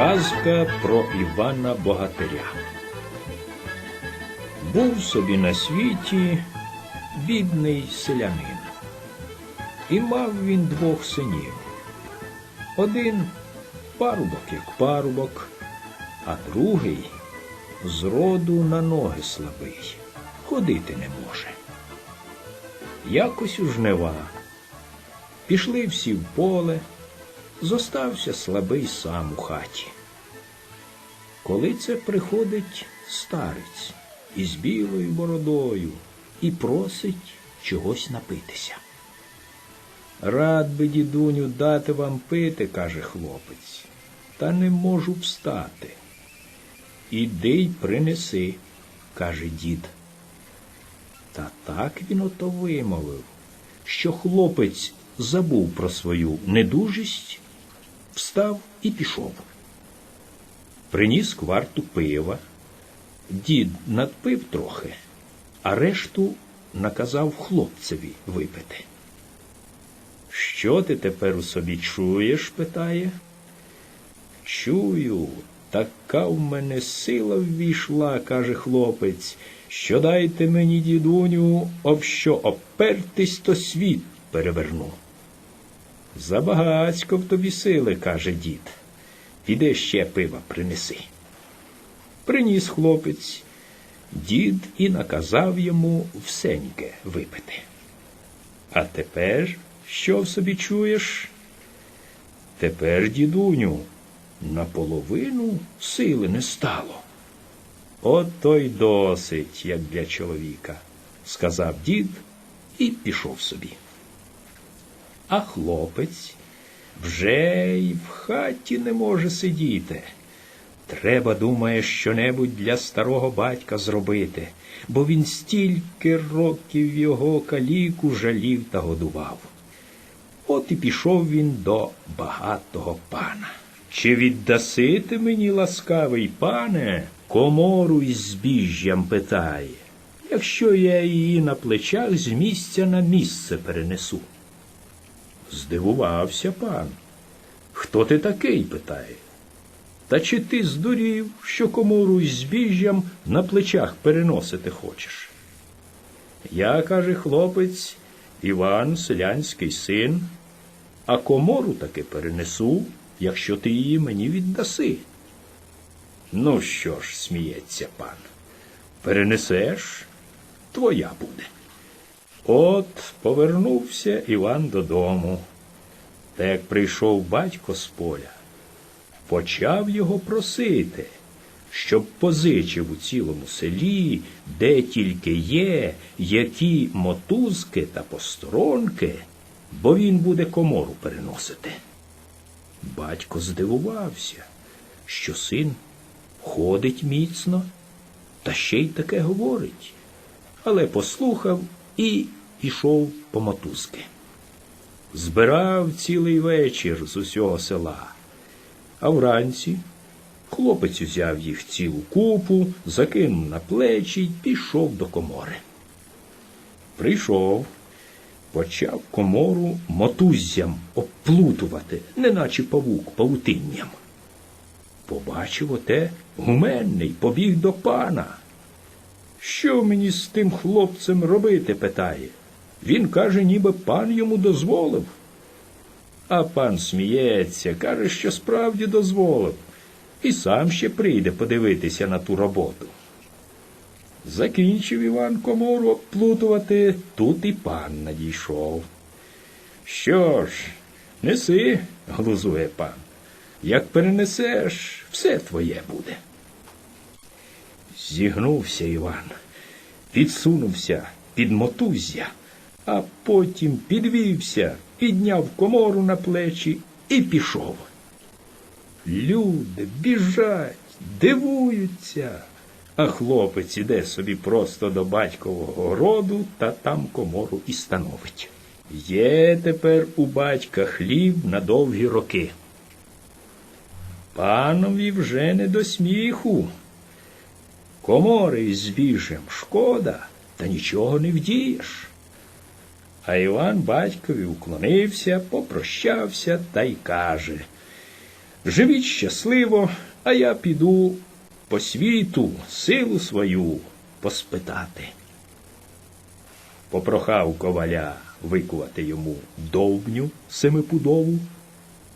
Казка про Івана Богатиря. Був собі на світі бідний селянин. І мав він двох синів. Один парубок як парубок, а другий зроду на ноги слабий, ходити не може. Якось у жнива пішли всі в поле, зостався слабий сам у хаті. Коли це приходить старець із білою бородою і просить чогось напитися. Рад би, дідуню, дати вам пити, каже хлопець, та не можу встати. Іди й принеси, каже дід. Та так він ото вимовив, що хлопець забув про свою недужість, встав і пішов. Приніс кварту пива. Дід надпив трохи, а решту наказав хлопцеві випити. Що ти тепер у собі чуєш? питає. Чую, така в мене сила ввійшла, каже хлопець, що дайте мені, дідуню, об що опертись, то світ переверну. Забагацько в тобі сили, каже дід. Піди ще пива принеси. Приніс хлопець. Дід і наказав йому всеньке випити. А тепер що в собі чуєш? Тепер, дідуню, наполовину сили не стало. От то й досить, як для чоловіка, сказав дід і пішов собі. А хлопець вже й в хаті не може сидіти. Треба, думає, щонебудь для старого батька зробити, бо він стільки років його каліку жалів та годував. От і пішов він до багатого пана. Чи віддаси ти мені, ласкавий пане, комору із збіжжям питає, якщо я її на плечах з місця на місце перенесу? Здивувався пан. Хто ти такий? питає. Та чи ти здурів, що комору із збіжжям на плечах переносити хочеш? Я, каже хлопець, Іван, селянський син, а комору таки перенесу, якщо ти її мені віддаси. Ну що ж, сміється пан, перенесеш, твоя буде. От повернувся Іван додому. Та як прийшов батько з поля, почав його просити, щоб позичив у цілому селі, де тільки є, які мотузки та посторонки, бо він буде комору переносити. Батько здивувався, що син ходить міцно, та ще й таке говорить, але послухав і пішов по мотузки. Збирав цілий вечір з усього села, а вранці хлопець узяв їх цілу купу, закинув на плечі й пішов до комори. Прийшов, почав комору мотуззям обплутувати, неначе павук павутинням. Побачив оте гуменний, побіг до пана. Що мені з тим хлопцем робити? питає. Він каже, ніби пан йому дозволив. А пан сміється, каже, що справді дозволив, і сам ще прийде подивитися на ту роботу. Закінчив Іван комору обплутувати, тут і пан надійшов. Що ж, неси, глузує пан. Як перенесеш, все твоє буде. Зігнувся Іван, підсунувся під мотузя, а потім підвівся, підняв комору на плечі і пішов. Люди біжать, дивуються, а хлопець іде собі просто до батькового роду та там комору і становить. Є тепер у батька хліб на довгі роки. Панові вже не до сміху. Комори із збіжем шкода, та нічого не вдієш. А Іван батькові уклонився, попрощався та й каже Живіть щасливо, а я піду по світу силу свою поспитати. Попрохав коваля викувати йому довбню семипудову,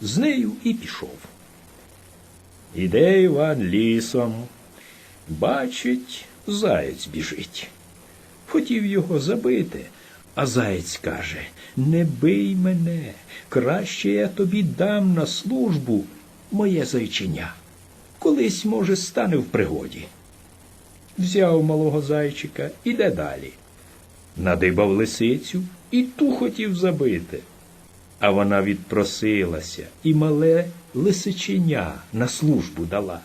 з нею і пішов. Іде Іван лісом, бачить, заєць біжить. Хотів його забити, а заєць каже Не бий мене, краще я тобі дам на службу моє зайчиня. Колись, може, стане в пригоді. Взяв малого зайчика, іде далі. Надибав лисицю і ту хотів забити. А вона відпросилася і мале лисиченя на службу дала.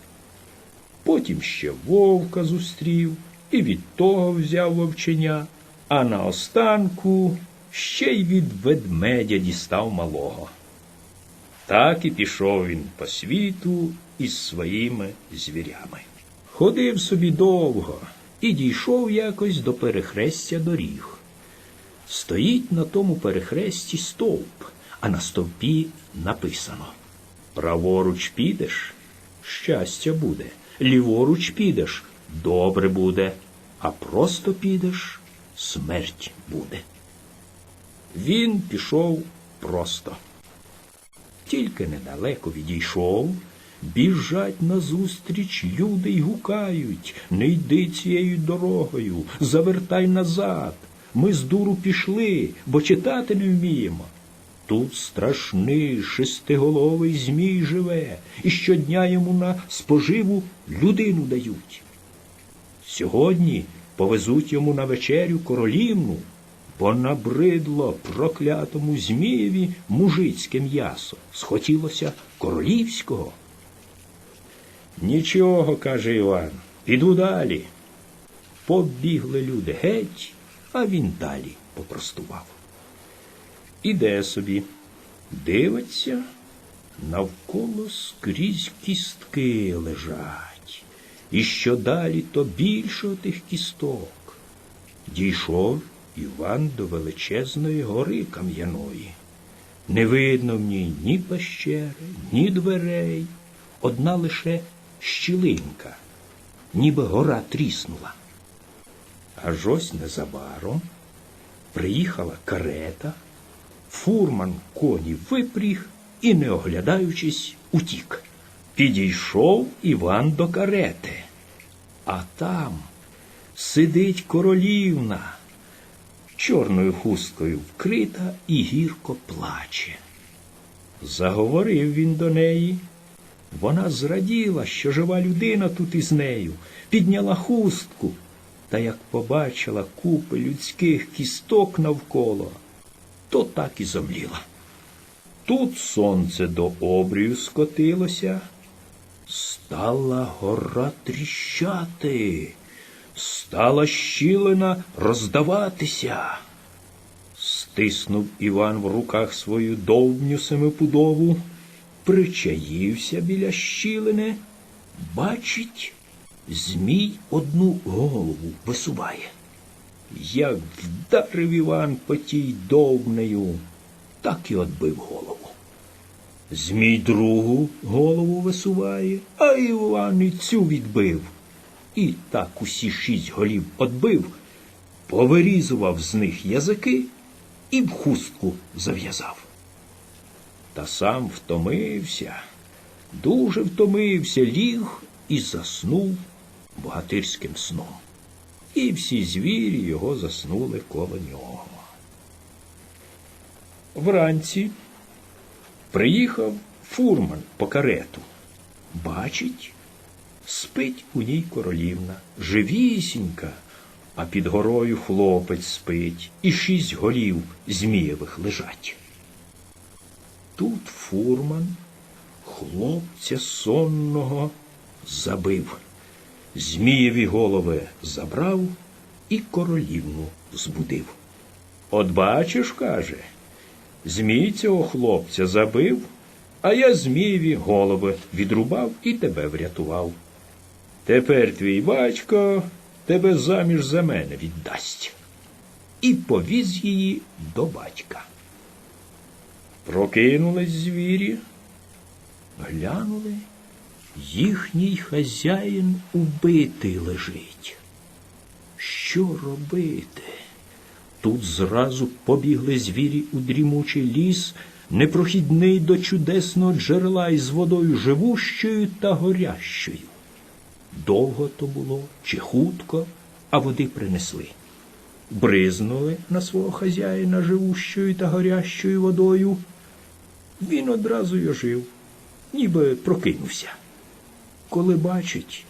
Потім ще вовка зустрів і від того взяв вовченя, а наостанку ще й від ведмедя дістав малого. Так і пішов він по світу із своїми звірями. Ходив собі довго і дійшов якось до перехрестя доріг. Стоїть на тому перехресті стовп, а на стовпі написано Праворуч підеш щастя буде, ліворуч підеш добре буде, а просто підеш смерть буде. Він пішов просто. Тільки недалеко відійшов, біжать назустріч люди й гукають Не йди цією дорогою, завертай назад. Ми з дуру пішли, бо читати не вміємо. Тут страшний шестиголовий Змій живе, і щодня йому на споживу людину дають. Сьогодні повезуть йому на вечерю королівну, бо набридло проклятому Змієві мужицьке м'ясо. Схотілося королівського. Нічого, каже Іван, піду далі. Побігли люди геть, а він далі попростував. Іде собі, дивиться, навколо скрізь кістки лежать. І що далі, то більше отих кісток. Дійшов Іван до величезної гори кам'яної. Не видно в ній ні пещери, ні дверей, одна лише щілинка, ніби гора тріснула. Аж ось незабаром приїхала карета, фурман коні випріг і, не оглядаючись, утік. Підійшов Іван до карети, а там сидить королівна, чорною хусткою вкрита і гірко плаче. Заговорив він до неї. Вона зраділа, що жива людина тут із нею, підняла хустку, та як побачила купи людських кісток навколо, то так і зомліла. Тут сонце до обрію скотилося, стала гора тріщати, стала щілина роздаватися. Стиснув Іван в руках свою довбню семипудову, причаївся біля щілини, бачить, Змій одну голову висуває. Як вдарив Іван по тій довбнею, так і отбив голову. Змій другу голову висуває, а Іван і цю відбив. І так усі шість голів отбив, повирізував з них язики і в хустку зав'язав. Та сам втомився, дуже втомився, ліг і заснув богатирським сном. І всі звірі його заснули коло нього. Вранці приїхав фурман по карету. Бачить, спить у ній королівна, живісінька, а під горою хлопець спить, і шість голів змієвих лежать. Тут фурман хлопця сонного забив. Змієві голови забрав і королівну збудив. От бачиш, каже, Змій цього хлопця забив, а я Змієві голови відрубав і тебе врятував. Тепер твій батько тебе заміж за мене віддасть. І повіз її до батька. Прокинулись звірі, Глянули, їхній хазяїн убитий лежить. Що робити? Тут зразу побігли звірі у дрімучий ліс, непрохідний до чудесного джерела із водою живущою та горящою. Довго то було чи хутко, а води принесли. Бризнули на свого хазяїна живущою та горящою водою. Він одразу й ожив, ніби прокинувся. Коли бачить,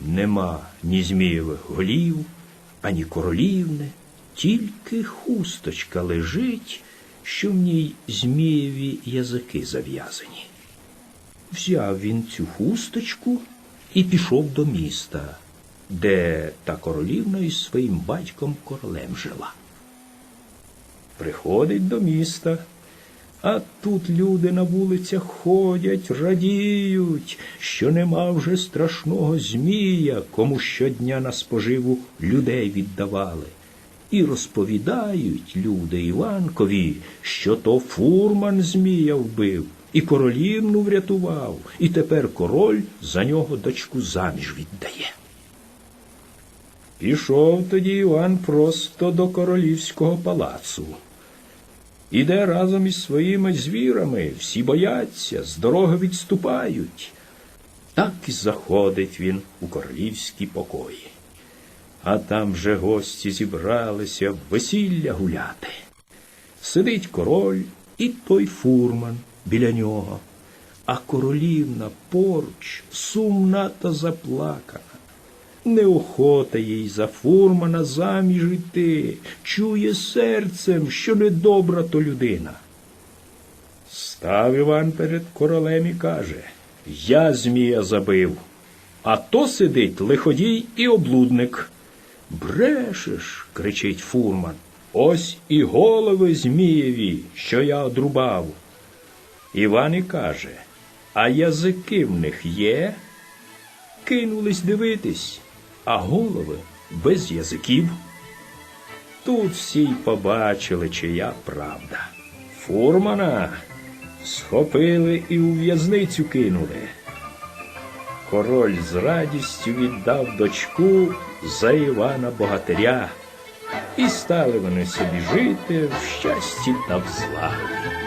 нема ні змієвих голів, ані королівни, тільки хусточка лежить, що в ній змієві язики зав'язані. Взяв він цю хусточку і пішов до міста, де та королівна із своїм батьком королем жила. Приходить до міста, а тут люди на вулицях ходять, радіють, що нема вже страшного змія, кому щодня на споживу людей віддавали. І розповідають люди Іванкові, що то фурман змія вбив, і королівну врятував, і тепер король за нього дочку заміж віддає. Пішов тоді Іван просто до королівського палацу. Іде разом із своїми звірами, всі бояться, з дороги відступають. Так і заходить він у королівські покої. А там вже гості зібралися в весілля гуляти. Сидить король і той фурман біля нього, а королівна поруч сумна та заплакана. Неохота їй за фурмана заміж іти, чує серцем, що недобра то людина. Став Іван перед королем і каже Я змія забив, а то сидить лиходій і облудник. Брешеш, кричить фурман. Ось і голови змієві, що я одрубав. Іван і каже, а язики в них є? Кинулись дивитись, а голови без язиків. Тут всі й побачили, чия правда. Фурмана схопили і у в'язницю кинули. Король з радістю віддав дочку за Івана Богатиря, і стали вони собі жити в щасті та в злагоді.